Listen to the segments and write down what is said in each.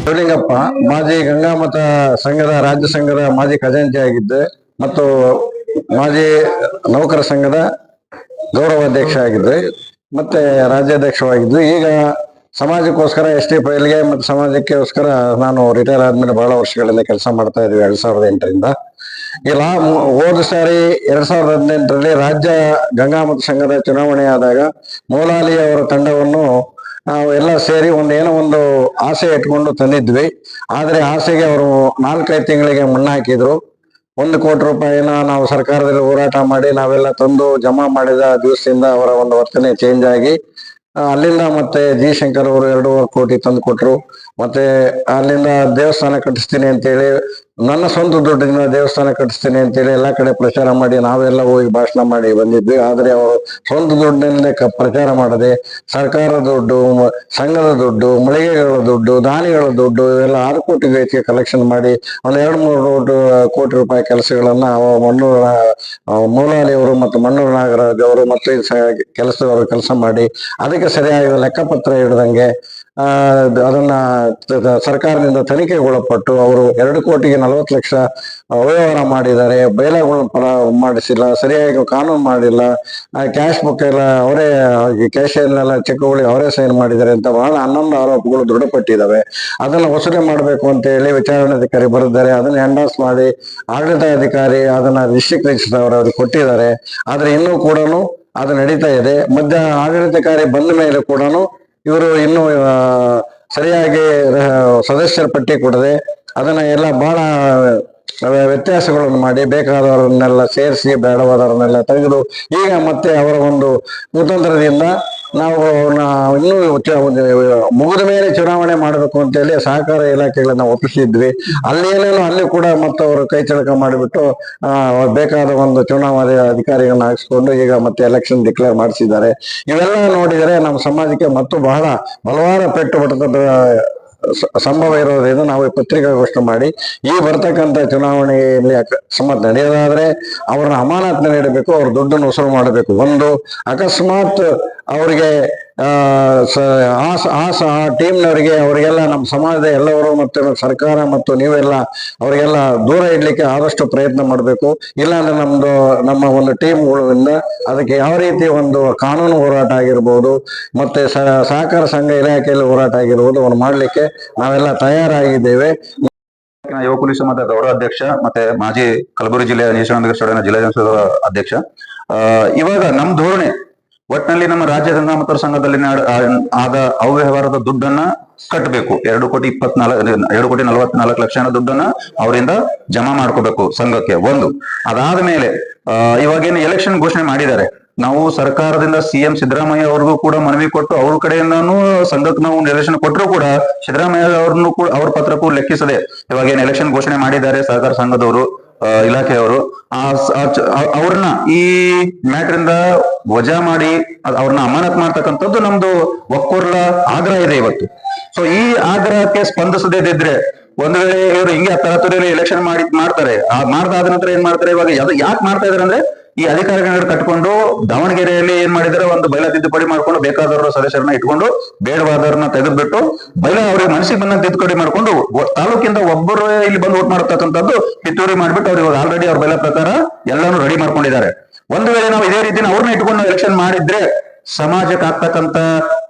ಶಿವಲಿಂಗಪ್ಪ, ಮಾಜಿ ಗಂಗಾಮತ ಸಂಘದ, ರಾಜ್ಯ ಸಂಘದ ಮಾಜಿ ಖಜಾಂಚಿ ಆಗಿದ್ದೆ ಮತ್ತು ಮಾಜಿ ನೌಕರ ಸಂಘದ ಗೌರವಾಧ್ಯಕ್ಷ ಆಗಿದ್ದೆ, ಮತ್ತೆ ರಾಜ್ಯಾಧ್ಯಕ್ಷವಾಗಿದ್ದು. ಈಗ ಸಮಾಜಕ್ಕೋಸ್ಕರ ಎಸ್ ಟಿ ಫೈಲ್ಗೆ ಮತ್ತು ಸಮಾಜಕ್ಕೋಸ್ಕರ ನಾನು ರಿಟೈರ್ ಆದ್ಮೇಲೆ ಬಹಳ ವರ್ಷಗಳಿಂದ ಕೆಲಸ ಮಾಡ್ತಾ ಇದ್ವಿ ಎರಡ್ ಸಾವಿರದ ಎಂಟರಿಂದ. ಇಲ್ಲ ಹೋದ ಸಾರಿ ಎರಡ್ ಸಾವಿರದ ಹದಿನೆಂಟರಲ್ಲಿ ರಾಜ್ಯ ಗಂಗಾಮತ ಸಂಘದ ಚುನಾವಣೆ ಆದಾಗ, ಮೋಲಾಲಿ ಅವರ ತಂಡವನ್ನು ನಾವು ಎಲ್ಲ ಸೇರಿ ಒಂದು ಏನೋ ಒಂದು ಆಸೆ ಇಟ್ಕೊಂಡು ತಂದಿದ್ವಿ. ಆದ್ರೆ ಆಸೆಗೆ ಅವರು ನಾಲ್ಕೈದು ತಿಂಗಳಿಗೆ ಮಣ್ಣು ಹಾಕಿದ್ರು. ಒಂದು ಕೋಟಿ ರೂಪಾಯಿನ ನಾವು ಸರ್ಕಾರದಲ್ಲಿ ಹೋರಾಟ ಮಾಡಿ ನಾವೆಲ್ಲ ತಂದು ಜಮಾ ಮಾಡಿದ ದಿವಸದಿಂದ ಅವರ ಒಂದು ವರ್ತನೆ ಚೇಂಜ್ ಆಗಿ ಅಲ್ಲಿಂದ ಮತ್ತೆ ಜಿ ಶಂಕರ್ ಅವರು ಎರಡೂವರೆ ಕೋಟಿ ತಂದು ಕೊಟ್ರು ಮತ್ತೆ ಅಲ್ಲಿಂದ ದೇವಸ್ಥಾನ ಕಟ್ಟಿಸ್ತೀನಿ ಅಂತೇಳಿ ನನ್ನ ಸ್ವಂತ ದುಡ್ಡಿನ ದೇವಸ್ಥಾನ ಕಟ್ಟಿಸ್ತೀನಿ ಅಂತೇಳಿ ಎಲ್ಲಾ ಕಡೆ ಪ್ರಚಾರ ಮಾಡಿ ನಾವೆಲ್ಲ ಹೋಗಿ ಭಾಷಣ ಮಾಡಿ ಬಂದಿದ್ವಿ. ಆದ್ರೆ ಅವರು ಸ್ವಂತ ದುಡ್ಡಿನಲ್ಲೇ ಪ್ರಚಾರ ಮಾಡದೆ ಸರ್ಕಾರ ದುಡ್ಡು ಸಂಘದ ದುಡ್ಡು, ಮಳಿಗೆಗಳ ದುಡ್ಡು, ದಾನಿಗಳ ದುಡ್ಡು ಇವೆಲ್ಲ ಆರು ಕೋಟಿ ರೀತಿಯ ಕಲೆಕ್ಷನ್ ಮಾಡಿ ಒಂದ್ ಎರಡು ಮೂರು ಕೋಟಿ ರೂಪಾಯಿ ಕೆಲಸಗಳನ್ನ ಮಣ್ಣೂರ ಮೂಲಾಲಿಯವರು ಮತ್ತು ಮಣ್ಣೂರು ನಾಗರಾಜ್ ಅವರು ಮತ್ತು ಕೆಲಸದವರು ಕೆಲಸ ಮಾಡಿ ಅದಕ್ಕೆ ಸರಿಯಾಗಿ ಲೆಕ್ಕಪತ್ರ ಹಿಡ್ದಂಗೆ ಅದನ್ನ ಸರ್ಕಾರದಿಂದ ತನಿಖೆಗೊಳಪಟ್ಟು ಅವರು ಎರಡು ಕೋಟಿಗೆ ನಲವತ್ತು ಲಕ್ಷ ಅವ್ಯವಹಾರ ಮಾಡಿದ್ದಾರೆ. ಬಯಲಾಗಳ ಮಾಡಿಸಿಲ್ಲ, ಸರಿಯಾಗಿ ಕಾನೂನು ಮಾಡಿಲ್ಲ. ಕ್ಯಾಶ್ ಬುಕ್ ಎಲ್ಲ ಅವರೇ ಕ್ಯಾಶಿಯರ್ನೆಲ್ಲ ಚೆಕ್ಗಳಿಗೆ ಅವರೇ ಸೈನ್ ಮಾಡಿದ್ದಾರೆ ಅಂತ ಬಹಳ ಹನ್ನೊಂದು ಆರೋಪಗಳು ದೃಢಪಟ್ಟಿದ್ದಾವೆ. ಅದನ್ನ ವಸೂಲಿ ಮಾಡಬೇಕು ಅಂತ ಹೇಳಿ ವಿಚಾರಣಾಧಿಕಾರಿ ಬರೆದಿದ್ದಾರೆ. ಅದನ್ನ ಹ್ಯಾಂಡಾಸ್ ಮಾಡಿ ಆಡಳಿತಾಧಿಕಾರಿ ಅದನ್ನ ಡಿಸ್ಟ್ರಿಕ್ಟ್ ರಿಜಿಸ್ಟರ್ ಅವ್ರಿಗೆ ಕೊಟ್ಟಿದ್ದಾರೆ. ಆದ್ರೆ ಇನ್ನೂ ಕೂಡ ಅದು ನಡೀತಾ ಇದೆ. ಮಧ್ಯ ಆಡಳಿತಕಾರಿ ಬಂದ ಮೇಲೆ ಕೂಡ ಇವರು ಇನ್ನು ಸರಿಯಾಗಿ ಸದಸ್ಯರ ಪಟ್ಟಿ ಕೊಡದೆ ಅದನ್ನ ಎಲ್ಲ ಬಹಳ ವ್ಯ- ವ್ಯತ್ಯಾಸಗಳನ್ನು ಮಾಡಿ ಬೇಕಾದವರನ್ನೆಲ್ಲ ಸೇರಿಸಿ, ಬೇಡವಾದವರನ್ನೆಲ್ಲ ತೆಗೆದು ಈಗ ಮತ್ತೆ ಅವರ ಒಂದು ಕುತಂತ್ರದಿಂದ ನಾವು ಇನ್ನೂ ಮುಗಿದ ಮೇಲೆ ಚುನಾವಣೆ ಮಾಡಬೇಕು ಅಂತ ಹೇಳಿ ಸಹಕಾರ ಇಲಾಖೆಗಳನ್ನ ಒಪ್ಪಿಸಿದ್ವಿ. ಅಲ್ಲಿ ಏನೇನೋ ಅಲ್ಲಿ ಕೂಡ ಮತ್ತೆ ಅವರು ಕೈ ಚಳಕ ಮಾಡಿಬಿಟ್ಟು ಬೇಕಾದ ಒಂದು ಚುನಾವಣೆ ಅಧಿಕಾರಿಗಳನ್ನ ಹಾಕಿಸ್ಕೊಂಡು ಈಗ ಮತ್ತೆ ಎಲೆಕ್ಷನ್ ಡಿಕ್ಲೇರ್ ಮಾಡಿಸಿದ್ದಾರೆ. ಇವೆಲ್ಲ ನೋಡಿದರೆ ನಮ್ಮ ಸಮಾಜಕ್ಕೆ ಮತ್ತು ಬಹಳ ಬಲವಾದ ಪೆಟ್ಟು ಬರ್ತದ ಸಂಭವ ಇರೋದ್ರಿಂದ ನಾವು ಪತ್ರಿಕಾಗೋಷ್ಠಿ ಮಾಡಿ, ಈ ಬರ್ತಕ್ಕಂಥ ಚುನಾವಣೆಯಲ್ಲಿ ಅಕಸ್ಮಾತ್ ಸಮತ್ ನಡೆಯೋದಾದ್ರೆ ಅವ್ರನ್ನ ಅಮಾನತ್ನ ನೀಡಬೇಕು, ಅವ್ರ ದುಡ್ಡನ್ನು ವಸೂಲು ಮಾಡಬೇಕು. ಒಂದು ಅಕಸ್ಮಾತ್ ಅವರಿಗೆ, ಆ ಆ ಟೀಮ್ನವರಿಗೆ, ಅವರಿಗೆಲ್ಲ ನಮ್ಮ ಸಮಾಜದ ಎಲ್ಲವರು ಮತ್ತು ಸರ್ಕಾರ ಮತ್ತು ನೀವೆಲ್ಲ ಅವರಿಗೆಲ್ಲ ದೂರ ಇಡ್ಲಿಕ್ಕೆ ಆದಷ್ಟು ಪ್ರಯತ್ನ ಮಾಡಬೇಕು. ಇಲ್ಲಾಂದ್ರೆ ನಮ್ದು, ನಮ್ಮ ಒಂದು ಟೀಮ್ಗಳಿಂದ ಅದಕ್ಕೆ ಯಾವ ರೀತಿ ಒಂದು ಕಾನೂನು ಹೋರಾಟ ಆಗಿರ್ಬೋದು, ಮತ್ತೆ ಸಹಕಾರ ಸಂಘ ಇಲಾಖೆಯಲ್ಲಿ ಹೋರಾಟ ಆಗಿರ್ಬೋದು ಅವ್ರು ಮಾಡಲಿಕ್ಕೆ ನಾವೆಲ್ಲ ತಯಾರಾಗಿದ್ದೇವೆ. ಯುವ ಪೊಲೀಸ್ ಸಮಾಜದ ಗೌರವಾಧ್ಯಕ್ಷ ಮತ್ತೆ ಮಾಜಿ ಕಲಬುರಗಿ ಜಿಲ್ಲೆಯ ಸ್ಟೂಡೆಂಟ್ ಜಿಲ್ಲಾ ಅಧ್ಯಕ್ಷ. ಇವಾಗ ನಮ್ ಧೋರಣೆ ಒಟ್ಟಿನಲ್ಲಿ ನಮ್ಮ ರಾಜ್ಯ ಗಂಗಾಮತರ ಸಂಘದಲ್ಲಿ ಆದ ಅವ್ಯವಹಾರದ ದುಡ್ಡನ್ನ ಕಟ್ಟಬೇಕು ಎರಡು ಕೋಟಿ ಇಪ್ಪತ್ನಾಲ್ಕು ಎರಡು ಕೋಟಿ ನಲವತ್ನಾಲ್ಕು ಲಕ್ಷ ದುಡ್ಡನ್ನ ಅವರಿಂದ ಜಮಾ ಮಾಡ್ಕೋಬೇಕು ಸಂಘಕ್ಕೆ. ಒಂದು. ಅದಾದ ಮೇಲೆ ಇವಾಗ ಇವಾಗೇನು ಎಲೆಕ್ಷನ್ ಘೋಷಣೆ ಮಾಡಿದ್ದಾರೆ. ನಾವು ಸರ್ಕಾರದಿಂದ ಸಿಎಂ ಸಿದ್ದರಾಮಯ್ಯ ಅವ್ರಿಗೂ ಕೂಡ ಮನವಿ ಕೊಟ್ಟು ಅವ್ರ ಕಡೆಯಿಂದಾನು ಸಂಘಕ್ಕೆ ನಾವು ನಿರ್ದೇಶನ ಕೊಟ್ಟರು ಕೂಡ ಸಿದ್ದರಾಮಯ್ಯ ಅವ್ರನ್ನು ಕೂಡ ಅವ್ರ ಪತ್ರಕ್ಕೂ ಲೆಕ್ಕಿಸದೆ ಇವಾಗ ಏನ್ ಎಲೆಕ್ಷನ್ ಘೋಷಣೆ ಮಾಡಿದ್ದಾರೆ ಸಹಕಾರ ಸಂಘದವರು. ಇಲಾಖೆಯವರು ಅವ್ರನ್ನ ಈ ಮ್ಯಾಟ್ರಿಂದ ವಜಾ ಮಾಡಿ ಅವ್ರನ್ನ ಅಮಾನತ್ ಮಾಡ್ತಕ್ಕಂಥದ್ದು ನಮ್ದು ಒಕ್ಕೂರ್ಲ ಆಗ್ರಹ ಇದೆ ಇವತ್ತು. ಸೊ ಈ ಆಗ್ರಹಕ್ಕೆ ಸ್ಪಂದಿಸದಿದ್ರೆ ಒಂದ್ ವೇಳೆ ಇವರು ಹಿಂಗೆ ತರತುರಿಯಲ್ಲಿ ಎಲೆಕ್ಷನ್ ಮಾಡಿ, ಮಾಡ್ತಾರೆ. ಆ, ಮಾಡ್ದಾದ ನಂತರ ಏನ್ ಮಾಡ್ತಾರೆ ಇವಾಗ ಯಾಕೆ ಮಾಡ್ತಾ ಇದಾರೆ ಅಂದ್ರೆ ಈ ಅಧಿಕಾರಿಗಳನ್ನ ಕಟ್ಕೊಂಡು ದಾವಣಗೆರೆಯಲ್ಲಿ ಏನ್ ಮಾಡಿದ್ರೆ ಒಂದು ಬಯಲ ತಿದ್ದುಪಡಿ ಮಾಡ್ಕೊಂಡು ಬೇಕಾದವರ ಸದಸ್ಯರನ್ನ ಇಟ್ಕೊಂಡು ಬೇಡವಾದವರನ್ನ ತೆಗೆದ್ಬಿಟ್ಟು ಬಯಲ ಅವ್ರಿಗೆ ಮನಸ್ಸಿಗೆ ಬಂದ ತಿದ್ದುಪಡಿ ಮಾಡ್ಕೊಂಡು ತಾಲೂಕಿಂದ ಒಬ್ಬರು ಇಲ್ಲಿ ಬಂದು ಓಟ್ ಮಾಡತಕ್ಕಂಥದ್ದು ಪಿತೂರಿ ಮಾಡ್ಬಿಟ್ಟು ಅವ್ರಿಗೆ ಆಲ್ರೆಡಿ ಅವ್ರ ಬಯಲ ಪ್ರಕಾರ ಎಲ್ಲಾನು ರೆಡಿ ಮಾಡ್ಕೊಂಡಿದ್ದಾರೆ. ಒಂದು ವೇಳೆ ನಾವು ಇದೇ ರೀತಿ ಅವ್ರನ್ನ ಇಟ್ಕೊಂಡು ಎಲೆಕ್ಷನ್ ಮಾಡಿದ್ರೆ ಸಮಾಜಕ್ಕೆ ಆಗ್ತಕ್ಕಂತ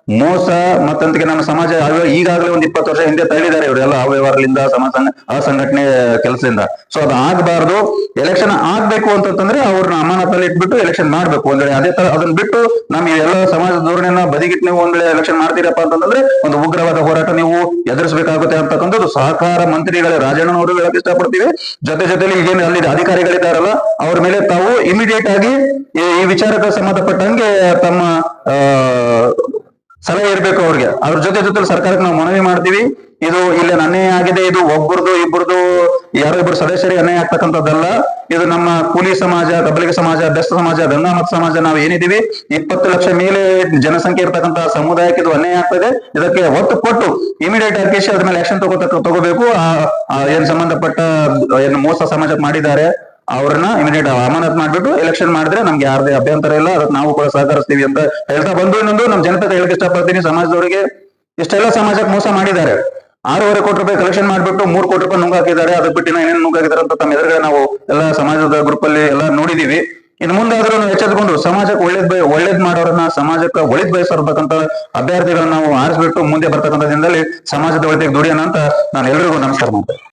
ಮೋಸ ಮತ್ತಂತಿಗೆ ನಮ್ಮ ಸಮಾಜ ಈಗಾಗಲೇ ಒಂದ್ ಇಪ್ಪತ್ತು ವರ್ಷ ಹಿಂದೆ ತಳ್ಳಿದ್ದಾರೆ ಇವರೆಲ್ಲ ಅವ್ಯವಹಾರದಿಂದ ಸಮಾಜ ಸಂಘ- ಅಸಂಘಟನೆ ಕೆಲಸದಿಂದ. ಸೊ ಅದು ಆಗ್ಬಾರ್ದು. ಎಲೆಕ್ಷನ್ ಆಗ್ಬೇಕು ಅಂತಂದ್ರೆ ಅವ್ರನ್ನ ಅಮಾನತಲ್ಲಿ ಇಟ್ಬಿಟ್ಟು ಎಲೆಕ್ಷನ್ ಮಾಡ್ಬೇಕು. ಒಂದ್ ಅದೇ ತರ ಅದನ್ನ ಬಿಟ್ಟು ನಮ್ ಎಲ್ಲ ಸಮಾಜ ಧೋರಣೆಯನ್ನ ಬದಿಗಿಟ್ಟು ನೀವು ಒಂದ್ ವೇಳೆ ಎಲೆಕ್ಷನ್ ಮಾಡ್ತೀರಪ್ಪ ಅಂತಂದ್ರೆ ಒಂದು ಉಗ್ರವಾದ ಹೋರಾಟ ನೀವು ಎದುರಿಸಬೇಕಾಗುತ್ತೆ ಅಂತಕ್ಕಂಥದ್ದು ಸಹಕಾರ ಮಂತ್ರಿಗಳೇ, ರಾಜಣ್ಣನವರು ಹೇಳಕ್ ಇಷ್ಟಪಡ್ತೀವಿ. ಜೊತೆ ಜೊತೆಲಿ ಈಗೇನು ಅಲ್ಲಿ ಅಧಿಕಾರಿಗಳಿದ್ದಾರಲ್ಲ, ಅವ್ರ ಮೇಲೆ ತಾವು ಇಮಿಡಿಯೇಟ್ ಆಗಿ ಈ ವಿಚಾರಕ್ಕೆ ಸಂಬಂಧಪಟ್ಟಂಗೆ ತಮ್ಮ ಸಲಹೆ ಇರಬೇಕು ಅವ್ರಿಗೆ. ಅವ್ರ ಜೊತೆ ಜೊತೆ ಸರ್ಕಾರಕ್ಕೆ ನಾವು ಮನವಿ ಮಾಡ್ತೀವಿ. ಇದು ಇಲ್ಲಿ ಅನ್ಯಾಯ ಆಗಿದೆ, ಇದು ಒಬ್ಬರದು ಇಬ್ಬರದು ಯಾರೋ ಇಬ್ಬರು ಸದಸ್ಯರಿಗೆ ಅನ್ಯಾಯ ಆಗ್ತಕ್ಕಂಥದ್ದಲ್ಲ. ಇದು ನಮ್ಮ ಕೂಲಿ ಸಮಾಜ ಕಬಲಿಗ ಸಮಾಜ ಬೆಸ್ತ ಸಮಾಜ ಗಂಗಾಮತ ಸಮಾಜ ನಾವು ಏನಿದೀವಿ ಇಪ್ಪತ್ತು ಲಕ್ಷ ಮೇಲೆ ಜನಸಂಖ್ಯೆ ಇರ್ತಕ್ಕಂಥ ಸಮುದಾಯಕ್ಕೆ ಇದು ಅನ್ಯಾಯ ಆಗ್ತದೆ. ಇದಕ್ಕೆ ಒತ್ತು ಕೊಟ್ಟು ಇಮಿಡಿಯೇಟ್ ಆಗಿ ಅದ್ರ ಮೇಲೆ ಆಕ್ಷನ್ ತಗೋತಕ್ಕ, ತಗೋಬೇಕು. ಏನ್ ಸಂಬಂಧಪಟ್ಟ, ಏನು ಮೋಸ ಸಮಾಜಕ್ಕೆ ಮಾಡಿದ್ದಾರೆ ಅವ್ರನ್ನ ಇಮಿಡಿಯೇಟ್ ಅಮಾನತ್ ಮಾಡ್ಬಿಟ್ಟು ಎಲೆಕ್ಷನ್ ಮಾಡಿದ್ರೆ ನಮ್ಗೆ ಯಾರದೇ ಅಭ್ಯಂತರ ಇಲ್ಲ. ಅದಕ್ಕೆ ನಾವು ಕೂಡ ಸಹಕರಿಸ್ತೀವಿ ಅಂತ ಹೇಳ್ತಾ ಬಂದು ಇನ್ನೊಂದು ನಮ್ ಜನತೆ ಹೇಳಕ್ಕೆ ಇಷ್ಟಪಡ್ತೀನಿ. ಸಮಾಜದವರಿಗೆ ಇಷ್ಟೆಲ್ಲ ಸಮಾಜಕ್ಕೆ ಮೋಸ ಮಾಡಿದ್ದಾರೆ. ಆರೂವರೆ ಕೋಟಿ ರೂಪಾಯಿ ಕಲೆಕ್ಷನ್ ಮಾಡ್ಬಿಟ್ಟು ಮೂರ್ ಕೋಟಿ ರೂಪಾಯಿ ನುಂಗ್ ಹಾಕಿದ್ದಾರೆ. ಅದಕ್ಕೆ ಬಿಟ್ಟಿನ ಏನೇನು ನುಂಗ್ ಹಾಕಿದ್ದಾರೆ ಅಂತ ತಮ್ಮ ಎದುರುಗಡೆ ನಾವು ಎಲ್ಲ ಸಮಾಜದ ಗ್ರೂಪ್ ಅಲ್ಲಿ ಎಲ್ಲ ನೋಡಿದೀವಿ. ಇನ್ನು ಮುಂದೆ ಆದ್ರೂ ಎಚ್ಚೆತ್ಕೊಂಡು ಸಮಾಜಕ್ಕೆ ಒಳ್ಳೇದ್ ಬಯ, ಒಳ್ಳೇದ್ ಮಾಡೋರನ್ನ ಸಮಾಜಕ್ಕೆ ಒಳಿದ್ ಬಯಸಿರ್ತಕ್ಕಂಥ ಅಭ್ಯರ್ಥಿಗಳನ್ನ ನಾವು ಆರಿಸ್ಬಿಟ್ಟು ಮುಂದೆ ಬರ್ತಕ್ಕಂಥ ದಿನದಲ್ಲಿ ಸಮಾಜದ ಒಳಿತಿಗೆ ದುಡಿಯೋಣ ಅಂತ ನಾನು ಎಲ್ರಿಗೂ ನಮಸ್ಕಾರ ಮಾಡ್ತೇನೆ.